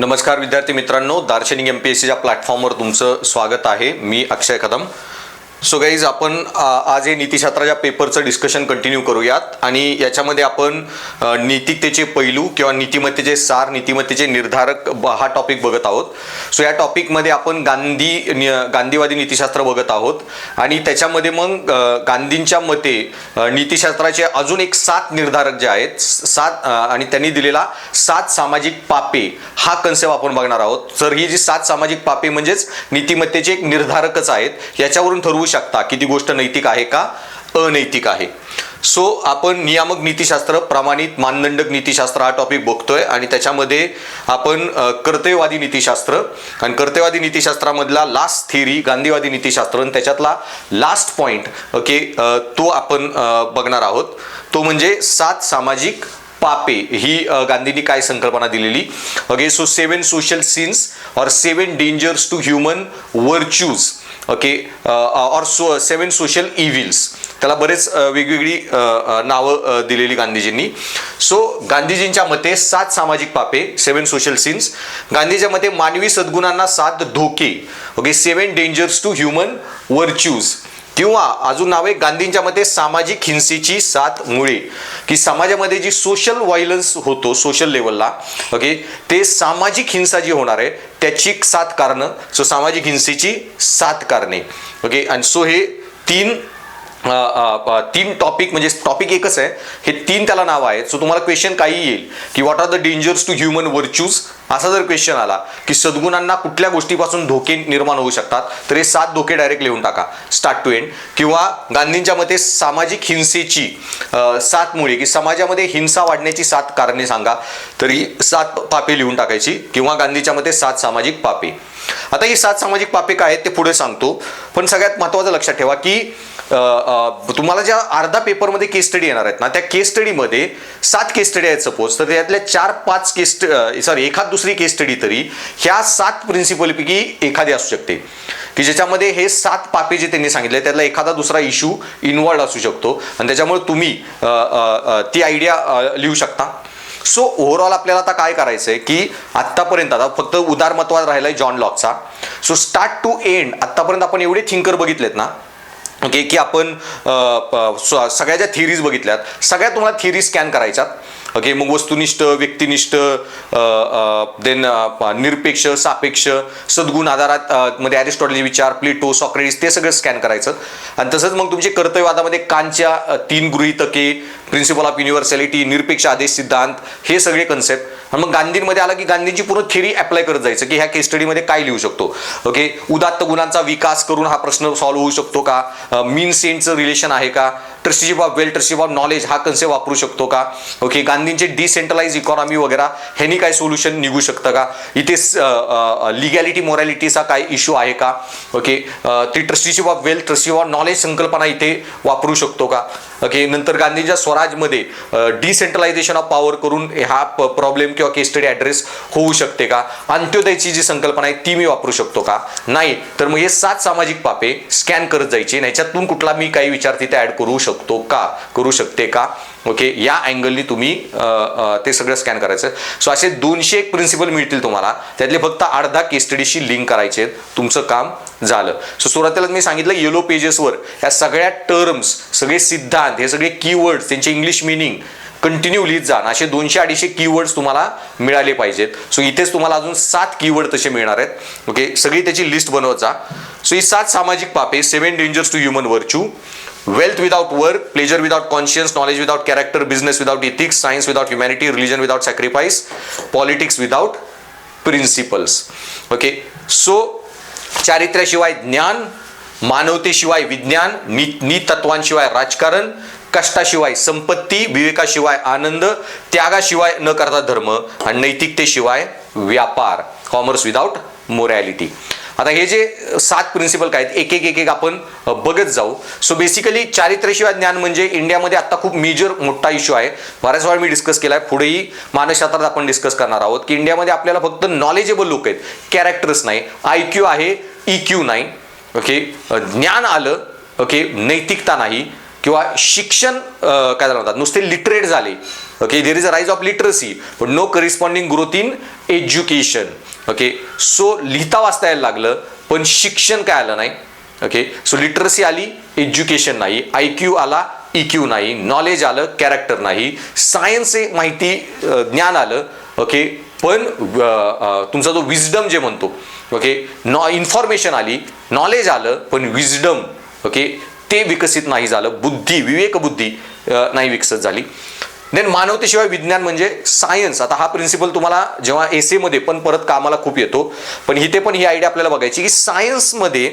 नमस्कार विद्यार्थी मित्रांनो दार्शनिक एम पी एस सीच्या प्लॅटफॉर्मवर तुमचं स्वागत आहे. मी अक्षय कदम. सो गाईज आपण आज हे नीतिशास्त्राच्या पेपरचं डिस्कशन कंटिन्यू करूयात. आणि याच्यामध्ये आपण नैतिकतेचे पैलू किंवा नीतिमत्तेचे सार नीतिमत्तेचे निर्धारक ब- हा टॉपिक बघत आहोत. सो या टॉपिकमध्ये आपण गांधी गांधीवादी नीतिशास्त्र बघत आहोत. आणि त्याच्यामध्ये मग गांधींच्या मते नीतीशास्त्राचे नीतिशास्त्राचे अजून एक सात निर्धारक जे आहेत सात आणि त्यांनी दिलेला सात सामाजिक पापे हा कन्सेप्ट आपण बघणार आहोत. तर ही जी सात सामाजिक पापे म्हणजेच नीतिमत्तेचे एक निर्धारकच आहेत याच्यावरून ठरवू शकता? की ती गोष्ट नैतिक आहे का? अनैतिक आहे. सो आपण नियामक नीतिशास्त्र प्रमाणित मानदंडक नीतिशास्त्र हा टॉपिक बघतोय आणि त्याच्यामध्ये आपण कर्तव्यवादी नीतिशास्त्र आणि कर्तव्यवादी नीतिशास्त्रामधला लास्ट थिअरी गांधीवादी नीतिशास्त्र आणि त्याच्यातला लास्ट पॉइंट ओके तो आपण बघणार आहोत. तो म्हणजे सात सामाजिक पापे. ही गांधींनी काय संकल्पना दिलेली? Okay so seven social sins और seven dangers to human virtues okay or so seven social evils त्याला बरेच वेगवेगळी नावं दिलेली गांधीजींनी. सो गांधीजींच्या मते सात सामाजिक पापे सेवन सोशल सिन्स गांधीच्या मते मानवी सद्गुणांना सात धोके. Okay seven dangers to human virtues किंवा अजून नाव आहे गांधींच्या मते सामाजिक हिंसेची सात मुळे. की समाजामध्ये जी सोशल व्हायलन्स होतो सोशल लेवलला ओके ते सामाजिक हिंसा जी होणार आहे त्याची सात कारणं. सो सामाजिक हिंसेची सात कारणे. ओके आणि सो हे तीन तीन टॉपिक म्हणजे टॉपिक एकच आहे. हे तीन त्याला नाव आहेत. सो तुम्हाला क्वेश्चन काही येईल. की what are the dangers to human virtues असा जर क्वेश्चन आला की सद्गुणांना कुठल्या गोष्टीपासून धोके निर्माण होऊ शकतात तर हे सात धोके डायरेक्ट लिहून टाका. स्टार्ट टू एंड किंवा गांधींच्या मते सामाजिक हिंसेची सात मुळे की समाजामध्ये हिंसा वाढण्याची सात कारणे सांगा. तरी सात पापे लिहून टाकायची. किंवा गांधीच्या मते सात सामाजिक पापे. आता ही सात सामाजिक पापे काय आहेत ते पुढे सांगतो. पण सगळ्यात महत्त्वाचं लक्षात ठेवा की तुम्हाला ज्या अर्धा पेपरमध्ये केस स्टडी येणार आहेत ना त्या केस स्टडीमध्ये सात केस स्टडी आहेत सपोज तर त्यातल्या चार पाच केस सॉरी एखाद दुसरी केस स्टडी तरी ह्या सात प्रिन्सिपलपैकी एखादी असू शकते. की ज्याच्यामध्ये हे सात पापे जे त्यांनी सांगितले त्यातला एखादा दुसरा इश्यू इन्वॉल्ड असू शकतो. आणि त्याच्यामुळे तुम्ही ती आयडिया लिहू शकता. सो ओव्हरऑल आपल्याला आता काय करायचं आहे की आत्तापर्यंत आता फक्त उदारमत्वात आहे जॉन लॉकचा सो स्टार्ट टू एंड आत्तापर्यंत आपण एवढे थिंकर बघितलेत ना ओके की आपण सगळ्या ज्या थिरीज बघितल्यात सगळ्या तुम्हाला थिरी स्कॅन करायच्यात. ओके मग वस्तुनिष्ठ व्यक्तिनिष्ठ देन निरपेक्ष सापेक्ष सद्गुण आधारात मध्ये ॲरिस्टॉटलचे विचार प्लेटो सॉक्रेटिस ते सगळं स्कॅन करायचं. आणि तसंच मग तुमचे कर्तव्यवादामध्ये कांच्या तीन गृहितके प्रिन्सिपल ऑफ युनिव्हर्सॅलिटी निरपेक्ष आदेश सिद्धांत हे सगळे कन्सेप्ट आणि मग गांधींमध्ये आला की गांधींची पूर्ण थिअरी अप्लाय करत जायचं की ह्या केस स्टडीमध्ये काय लिहू शकतो? ओके उदात्त गुणांचा विकास करून हा प्रश्न सॉल्व्ह होऊ शकतो का? मीन सेंटचं रिलेशन आहे का? Trusteeship of wealth trusteeship of knowledge हा कन्सेप्ट वापरू शकतो का? ओके गांधी गांधींचे डिसेंट्रलाइज इकॉनॉमी वगैरे ह्यांनी काय सोल्युशन निघू शकतं का? इथे लिगॅलिटी मोरॅलिटीचा काय इश्यू आहे का? ओके ती trusteeship of wealth trusteeship of knowledge संकल्पना इथे वापरू शकतो का? ओके नंतर गांधींच्या स्वराजमध्ये डिसेंट्रलायझेशन ऑफ पॉवर करून हा प्रॉब्लेम किंवा केस स्टडी ॲड्रेस होऊ शकते का? अंत्योदयची जी संकल्पना आहे ती मी वापरू शकतो का? नाही. तर मग हे सात सामाजिक पापे स्कॅन करत जायचे ह्याच्यातून कुठला मी काही विचार तिथे ऍड करू शकतो का? करू शकते का? ओके या अँगलनी तुम्ही ते सगळं स्कॅन करायचं. सो असे दोनशे एक प्रिन्सिपल मिळतील तुम्हाला. त्यातले फक्त अर्धा केस स्टडीशी लिंक करायचे तुमचं काम झालं. सो सुरुवातीला मी सांगितलं येलो पेजेसवर या सगळ्या टर्म्स सगळे सिद्धांत हे सगळे कीवर्ड्स त्यांचे इंग्लिश मिनिंग कंटिन्यू लिहित जा. असे दोनशे अडीचशे कीवर्ड्स तुम्हाला मिळाले पाहिजेत. सो इथेच तुम्हाला अजून सात कीवर्ड तसे मिळणार आहेत. ओके सगळी त्याची लिस्ट बनवत जा. सो ही सात सामाजिक पापे seven dangers to human virtue wealth without work pleasure without conscience knowledge without character business without ethics science without humanity religion without sacrifice politics without principles okay so चारित्र्याशिवाय ज्ञान मानवतेशिवाय विज्ञान नी नीतत्वांशिवाय राजकारण कष्टाशिवाय संपत्ती विवेकाशिवाय आनंद त्यागाशिवाय न करता धर्म आणि नैतिकतेशिवाय व्यापार. कॉमर्स विदाउट मोरॅलिटी आता हे जे सात प्रिन्सिपल काय आहेत एक एक एक एक आपण बघत जाऊ. सो बेसिकली चारित्र्यशिवाय ज्ञान म्हणजे इंडियामध्ये आता खूप मेजर मोठा इश्यू आहे. बऱ्याच वेळा मी डिस्कस केला आहे पुढेही मानसशास्त्रात आपण डिस्कस करणार आहोत की इंडियामध्ये आपल्याला फक्त नॉलेजेबल लोक आहेत. कॅरेक्टर्स नाही. आय क्यू आहे ई क्यू नाही. ओके ज्ञान आलं ओके नैतिकता नाही. किंवा शिक्षण काय झालं म्हणतात नुसते लिटरेट झाले. Okay there is a rise of literacy पण no corresponding growth in education okay so लिहिता वाचता यायला लागलं पण शिक्षण काय आलं नाही. ओके सो लिटरसी आली एज्युकेशन नाही. आय क्यू आला ई क्यू नाही. नॉलेज आलं कॅरेक्टर नाही. सायन्स हे माहिती ज्ञान आलं. ओके पण तुमचा जो विजडम जे म्हणतो ओके नॉ इन्फॉर्मेशन आली नॉलेज आलं पण विजडम ओके ते विकसित नाही झालं. बुद्धी विवेक बुद्धी नाही विकसित झाली. देन मानवतेशिवाय विज्ञान म्हणजे सायन्स आता हा प्रिन्सिपल तुम्हाला जेव्हा एसेमध्ये पण परत कामाला खूप येतो. पण इथे पण ही आयडिया आपल्याला बघायची की सायन्समध्ये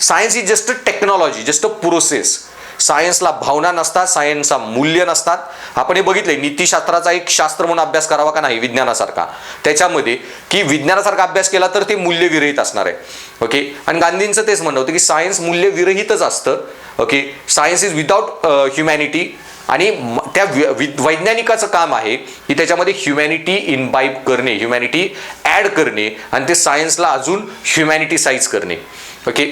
science he just technology just a process सायन्सला भावना नसतात सायन्सचा मूल्य नसतात. आपण हे बघितले नीतीशास्त्राचा एक शास्त्र म्हणून अभ्यास करावा का नाही विज्ञानासारखा? त्याच्यामध्ये की विज्ञानासारखा अभ्यास केला तर ते मूल्यविरहित असणार आहे. ओके? आणि गांधींचं तेच म्हणणं होतं की सायन्स मूल्य विरहितच असतं. Okay? Science is without humanity. आणि त्या वैज्ञानिकाचं काम आहे की त्याच्यामध्ये ह्युमॅनिटी इनबाईब करणे ह्युमॅनिटी ॲड करणे आणि ते सायन्सला अजून ह्युमॅनिटी साईज करणे. ओके?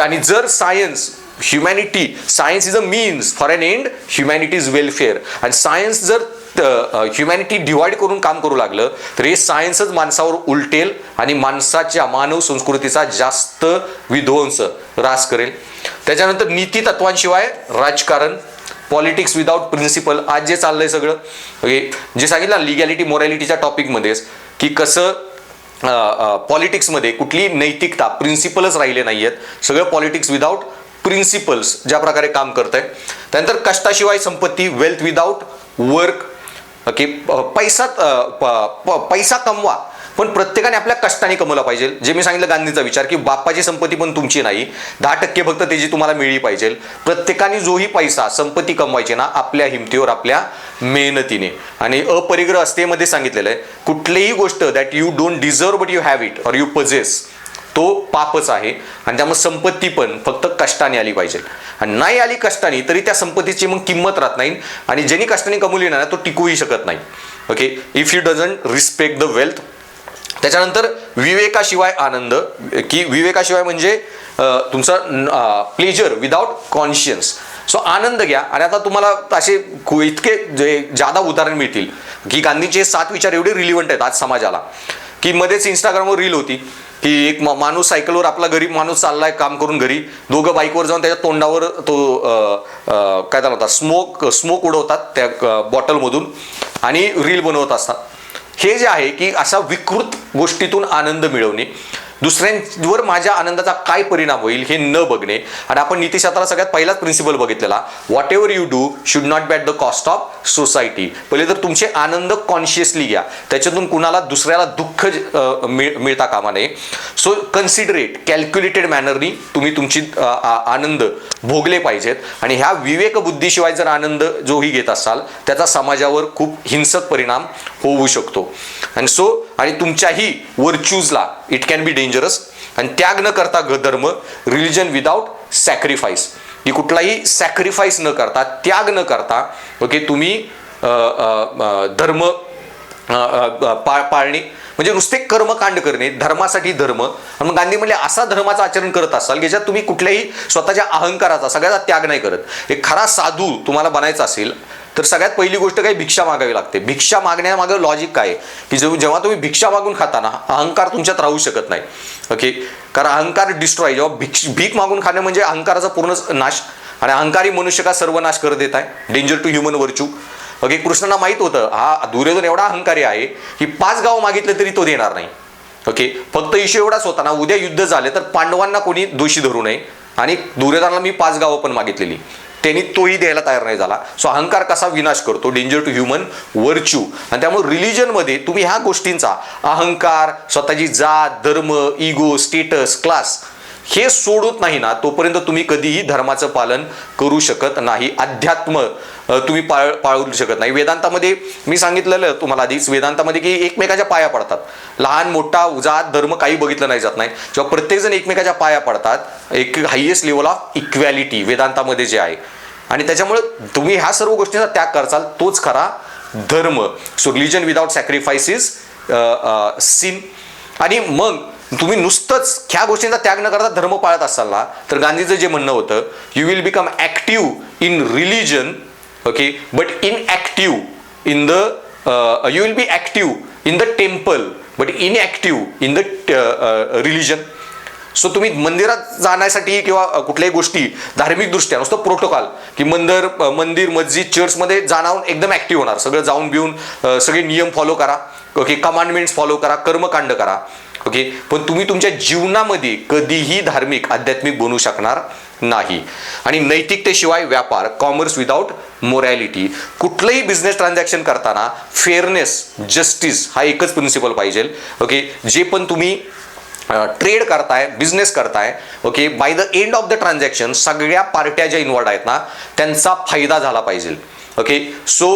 आणि जर science humanity science is a means for an end humanity is welfare आणि सायन्स जर ह्युमॅनिटी डिवाइड करून काम करू लागलं तर हे सायन्सच माणसावर उलटेल आणि माणसाच्या मानव संस्कृतीचा जास्त विध्वंस रास करेल. त्याच्यानंतर नीती तत्वांशिवाय राजकारण पॉलिटिक्स विदाउट प्रिन्सिपल आज जे चाललंय सगळं ओके जे सांगितलं लिगॅलिटी मॉरॅलिटीच्या टॉपिकमध्येच की कसं पॉलिटिक्समध्ये कुठली नैतिकता प्रिन्सिपलच राहिले नाही आहेत सगळं पॉलिटिक्स विदाऊट प्रिन्सिपल्स ज्या प्रकारे काम करत आहे त्यानंतर कष्टाशिवाय संपत्ती वेल्थ विदाउट वर्क ओके पैसा पैसा कमवा पण प्रत्येकाने आपल्या कष्टाने कमवला पाहिजे. जे मी सांगितलं गांधीचा विचार की बाप्पाची संपत्ती पण तुमची नाही. दहा टक्के फक्त त्याची तुम्हाला मिळली पाहिजे. प्रत्येकाने जोही पैसा संपत्ती कमवायची ना आपल्या हिमतीवर आपल्या मेहनतीने. आणि अपरिग्रह असतेमध्ये सांगितलेलं आहे कुठलीही गोष्ट that you don't deserve but you have it or you possess तो पापच आहे. आणि त्यामुळे संपत्ती पण फक्त कष्टाने आली पाहिजे. आणि नाही आली कष्टाने तरी त्या संपत्तीची मग किंमत राहत नाही. आणि ज्यांनी कष्टाने कमवली ना तो टिकूही शकत नाही. Okay if you doesn't respect the wealth त्याच्यानंतर विवेकाशिवाय आनंद की विवेकाशिवाय म्हणजे तुमचा प्लेजर विदाउट कॉन्शियन्स सो आनंद घ्या. आणि आता तुम्हाला असे इतके जे जादा उदाहरण मिळतील की गांधीचे सात विचार एवढे रिलिव्हंट आहेत आज समाजाला की मध्येच इंस्टाग्रामवर रील होती. की एक माणूस सायकलवर आपला गरीब माणूस चाललाय काम करून घरी दोघं बाईकवर जाऊन त्याच्या तोंडावर तो काय झाला होता स्मोक स्मोक उडवतात त्या बॉटलमधून आणि रील बनवत असतात. हे जे आहे की अशा विकृत गोष्टीतून आनंद मिळवणे दुसऱ्यांवर माझ्या आनंदाचा काय परिणाम होईल हे न बघणे. आणि आपण नीतिशास्त्राला सगळ्यात पहिलाच प्रिन्सिपल बघितलेला. Whatever you do should not be at the cost of society पहिले तर तुमचे आनंद कॉन्शियसली घ्या. त्याच्यातून कुणाला दुसऱ्याला दुःख मिळ मिळता कामा नये. सो कन्सिडरेट कॅल्क्युलेटेड मॅनरनी तुम्ही तुमची आनंद भोगले पाहिजेत. आणि ह्या विवेक बुद्धीशिवाय जर आनंद जोही घेत असाल त्याचा समाजावर खूप हिंसक परिणाम होऊ शकतो. आणि सो आणि तुमच्याही वर्च्यूजला इट कॅन बी डेंजरस आणि त्याग न करता ग धर्म रिलिजन विदाउट सॅक्रिफाईस की कुठलाही सॅक्रिफाईस न करता त्याग न करता ओके तुम्ही धर्म पा पाळणे म्हणजे नुसते कर्मकांड करणे धर्मासाठी धर्म. मग गांधी म्हणले असा धर्माचं आचरण करत असाल ज्याच्यात तुम्ही कुठल्याही स्वतःच्या अहंकाराचा सगळ्याचा त्याग नाही करत. एक खरा साधू तुम्हाला बनायचा असेल तर सगळ्यात पहिली गोष्ट काही भिक्षा मागावी लागते. भिक्षा मागण्यामागं लॉजिक काय? आहे? की जेव्हा तुम्ही भिक्षा मागून खाताना अहंकार तुमच्यात राहू शकत नाही. ओके कारण अहंकार डिस्ट्रॉय जेव्हा भिक्ष भीक मागून खाणं म्हणजे अहंकाराचा पूर्ण नाश आणि अहंकारी मनुष्य का सर्वनाश करत देत आहे? Danger to human virtue okay कृष्णांना माहीत होतं हा दुर्योधन एवढा अहंकारी आहे की पाच गाव मागितलं तरी तो देणार नाही. ओके फक्त इशू एवढाच होता ना उद्या युद्ध झाले तर पांडवांना कोणी दोषी धरू नये. आणि दुर्योधनाला मी पाच गावं पण मागितलेली. त्यांनी तोही द्यायला तयार नाही झाला. सो अहंकार कसा विनाश करतो? डेंजर टू ह्युमन वर्च्यू आणि त्यामुळे रिलिजनमध्ये तुम्ही ह्या गोष्टींचा अहंकार स्वतःची जात धर्म इगो स्टेटस क्लास हे सोडत नाही ना तोपर्यंत तुम्ही कधीही धर्माचं पालन करू शकत नाही. अध्यात्म तुम्ही पाळ पाळू शकत नाही. वेदांतामध्ये मी सांगितलेलं तुम्हाला आधीच वेदांतामध्ये की एकमेकाच्या पाया पडतात. लहान मोठा उजात धर्म काही बघितलं नाही जात नाही. किंवा प्रत्येकजण एकमेकाच्या पाया पडतात. एक हायेस्ट लेवल ऑफ इक्वॅलिटी वेदांतामध्ये जे आहे. आणि त्याच्यामुळे तुम्ही ह्या सर्व गोष्टींचा त्याग करचाल तोच खरा धर्म. So religion without sacrifices sin आणि मग तुम्ही नुसतंच ह्या गोष्टींचा त्याग न करता धर्म पाळत असाल ना तर गांधीचं जे म्हणणं होतं you will become active in religion okay but inactive in the you will be active in the temple but inactive in the religion so तुम्ही मंदिरात जाण्यासाठी किंवा कुठल्याही गोष्टी धार्मिक दृष्ट्या नुसतं प्रोटोकॉल की मंदिर मंदिर मस्जिद चर्चमध्ये जाणावून एकदम ॲक्टिव्ह होणार. सगळं जाऊन बिऊन सगळे नियम फॉलो करा. ओके कमांडमेंट्स फॉलो करा. कर्मकांड करा. ओके? पण तुम्ही तुमच्या जीवनामध्ये कधीही धार्मिक आध्यात्मिक बनू शकणार नाही. आणि नैतिकतेशिवाय व्यापार कॉमर्स विदाउट मोरॅलिटी कुठलंही बिझनेस ट्रान्झॅक्शन करताना फेअरनेस जस्टिस हा एकच प्रिन्सिपल पाहिजे. ओके? जे पण तुम्ही ट्रेड करताय बिझनेस करताय okay? By the end of the transaction सगळ्या पार्ट्या ज्या इन्वॉल्ड आहेत ना त्यांचा फायदा झाला पाहिजे. ओके सो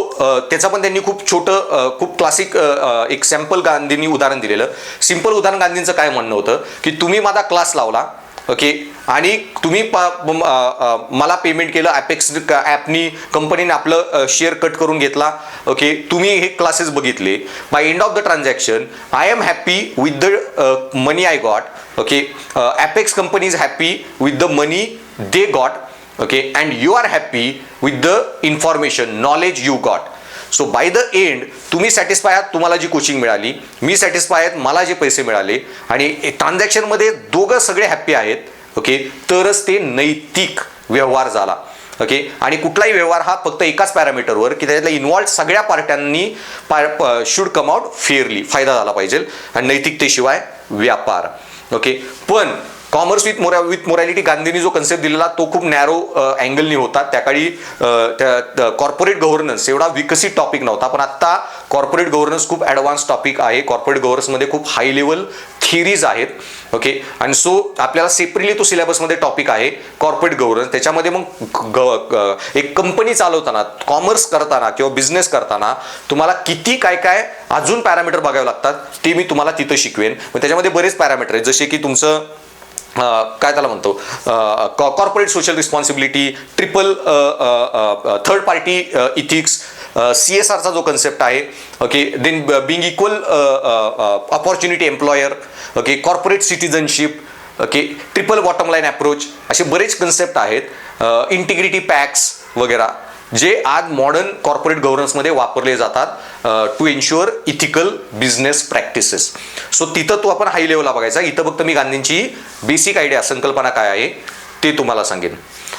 त्याचा पण त्यांनी खूप छोटं uh, खूप क्लासिक uh, uh, एक सॅम्पल गांधींनी उदाहरण दिलेलं. सिंपल उदाहरण गांधींचं काय म्हणणं होतं? की तुम्ही माझा क्लास लावला ओके आणि तुम्ही मला पेमेंट केलं ॲपेक्स ॲपनी कंपनीने आपलं शेअर कट करून घेतला ओके तुम्ही हे क्लासेस बघितले. By end of the transaction I am happy with the money I got okay apex company is happy with the money they got okay and you are happy with the information knowledge you got. So by the end तुम्ही satisfy आहात तुम्हाला जी coaching मिळाली मी satisfy आहेत मला जे पैसे मिळाले आणि ट्रान्झॅक्शनमध्ये दोघं सगळे हॅप्पी आहेत ओके तरच ते नैतिक व्यवहार झाला ओके आणि कुठलाही व्यवहार हा फक्त एकाच पॅरामीटरवर की त्याच्यातल्या इन्व्हॉल्ड सगळ्या पार्ट्यांनी शुड कम आउट फेअरली फायदा झाला पाहिजे आणि नैतिकतेशिवाय व्यापार ओके पण commerce with mora with morality गांधींनी जो कन्सेप्ट दिलेला तो खूप नॅरो अँगलनी होता. त्या काळी त्या कॉर्पोरेट गव्हर्नन्स एवढा विकसित टॉपिक नव्हता. पण आत्ता कॉर्पोरेट गव्हर्नन्स खूप ॲडव्हान्स टॉपिक आहे. कॉर्पोरेट गव्हर्नन्समध्ये खूप हाय लेवल थिरीज आहेत. ओके आणि सो आपल्याला सेपरेटली तो सिलेबसमध्ये टॉपिक आहे कॉर्पोरेट गव्हर्नन्स त्याच्यामध्ये मग ग- एक कंपनी चालवताना कॉमर्स करताना किंवा बिझनेस करताना तुम्हाला किती काय काय अजून पॅरामीटर बघावे लागतात ते मी तुम्हाला तिथं शिकवेन. मग त्याच्यामध्ये बरेच पॅरामीटर आहेत. जसे की तुमचं काय त्याला म्हणतो? Corporate social responsibility triple third party ethics C S आरचा जो कन्सेप्ट आहे okay then being equal opportunity employer okay corporate citizenship okay triple bottom line approach असे बरेच कन्सेप्ट आहेत इंटिग्रिटी पॅक्स वगैरे. जे आज मॉडर्न कॉर्पोरेट गव्हर्नन्समध्ये वापरले जातात to ensure ethical business practices so तिथं तो आपण हाय लेवलला बघायचा. इथं फक्त मी गांधींची बेसिक आयडिया संकल्पना काय आहे ते तुम्हाला सांगेन.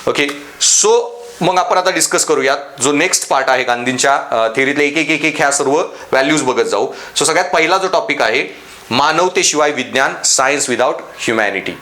ओके सो मग आपण आता डिस्कस करूयात. जो नेक्स्ट पार्ट आहे गांधींच्या थेरीतले एक एक एक एक ह्या सर्व व्हॅल्यूज बघत जाऊ. सो सगळ्यात पहिला जो टॉपिक आहे मानवतेशिवाय विज्ञान सायन्स विदाउट ह्युमॅनिटी